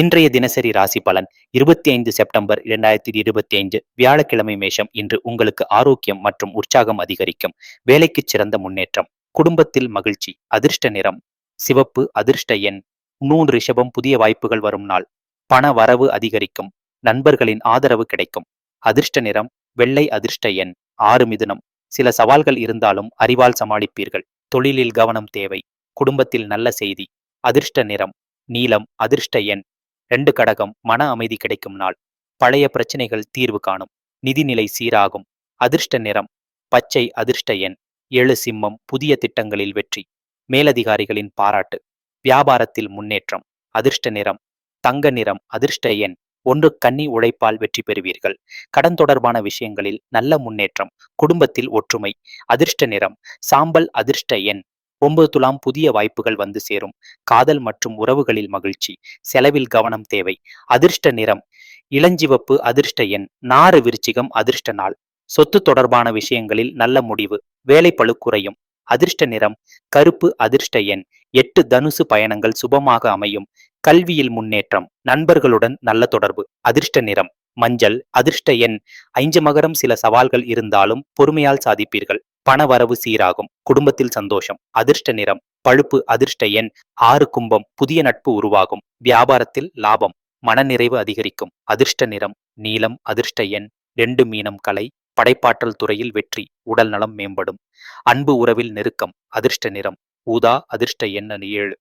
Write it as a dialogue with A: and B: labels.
A: இன்றைய தினசரி ராசி பலன் இருபத்தி ஐந்து செப்டம்பர் இரண்டாயிரத்தி இருபத்தி ஐந்து வியாழக்கிழமை மேஷம். இன்று உங்களுக்கு ஆரோக்கியம் மற்றும் உற்சாகம் அதிகரிக்கும். வேலைக்கு சிறந்த முன்னேற்றம். குடும்பத்தில் மகிழ்ச்சி அதிர்ஷ்ட நிறம் சிவப்பு அதிர்ஷ்ட எண் நூன் ரிஷபம் புதிய வாய்ப்புகள் வரும் நாள். பண வரவு அதிகரிக்கும். நண்பர்களின் ஆதரவு கிடைக்கும். அதிர்ஷ்ட நிறம் வெள்ளை அதிர்ஷ்ட எண் ஆறு மிதுனம். சில சவால்கள் இருந்தாலும் அறிவால் சமாளிப்பீர்கள். தொழிலில் கவனம் தேவை. குடும்பத்தில் நல்ல செய்தி அதிர்ஷ்ட நிறம் நீலம் அதிர்ஷ்ட எண் ரெண்டு கடகம் மன அமைதி கிடைக்கும் நாள். பழைய பிரச்சனைகள் தீர்வு காணும். நிதிநிலை சீராகும். அதிர்ஷ்ட நிறம் பச்சை அதிர்ஷ்ட எண் ஏழு சிம்மம் புதிய திட்டங்களில் வெற்றி. மேலதிகாரிகளின் பாராட்டு. வியாபாரத்தில் முன்னேற்றம் அதிர்ஷ்ட நிறம் தங்க நிறம் அதிர்ஷ்ட எண் ஒன்று கன்னி உழைப்பால் வெற்றி பெறுவீர்கள். கடன் தொடர்பான விஷயங்களில் நல்ல முன்னேற்றம் குடும்பத்தில் ஒற்றுமை அதிர்ஷ்ட நிறம் சாம்பல் அதிர்ஷ்ட எண் ஒன்பது துலாம் புதிய வாய்ப்புகள் வந்து சேரும். காதல் மற்றும் உறவுகளில் மகிழ்ச்சி செலவில் கவனம் தேவை அதிர்ஷ்ட நிறம் இளஞ்சிவப்பு அதிர்ஷ்ட எண் நாறு விருச்சிகம் அதிர்ஷ்ட நாள். சொத்து தொடர்பான விஷயங்களில் நல்ல முடிவு வேலை பளு குறையும் அதிர்ஷ்ட நிறம் கருப்பு அதிர்ஷ்ட எண் எட்டு தனுசு பயணங்கள் சுபமாக அமையும் கல்வியில் முன்னேற்றம் நண்பர்களுடன் நல்ல தொடர்பு அதிர்ஷ்ட நிறம். மஞ்சள் அதிர்ஷ்ட எண் ஐந்து மகரம் சில சவால்கள் இருந்தாலும் பொறுமையால் சாதிப்பீர்கள். பண வரவு சீராகும் குடும்பத்தில் சந்தோஷம் அதிர்ஷ்ட நிறம் பழுப்பு அதிர்ஷ்ட எண் ஆறு கும்பம் புதிய நட்பு உருவாகும். வியாபாரத்தில் லாபம் மனநிறைவு அதிகரிக்கும் அதிர்ஷ்ட நிறம் நீலம் அதிர்ஷ்ட எண் ரெண்டு மீனம் கலை படைப்பாற்றல் துறையில் வெற்றி உடல் நலம் மேம்படும். அன்பு உறவில் நெருக்கம் அதிர்ஷ்ட நிறம் ஊதா அதிர்ஷ்ட எண் ஏழு.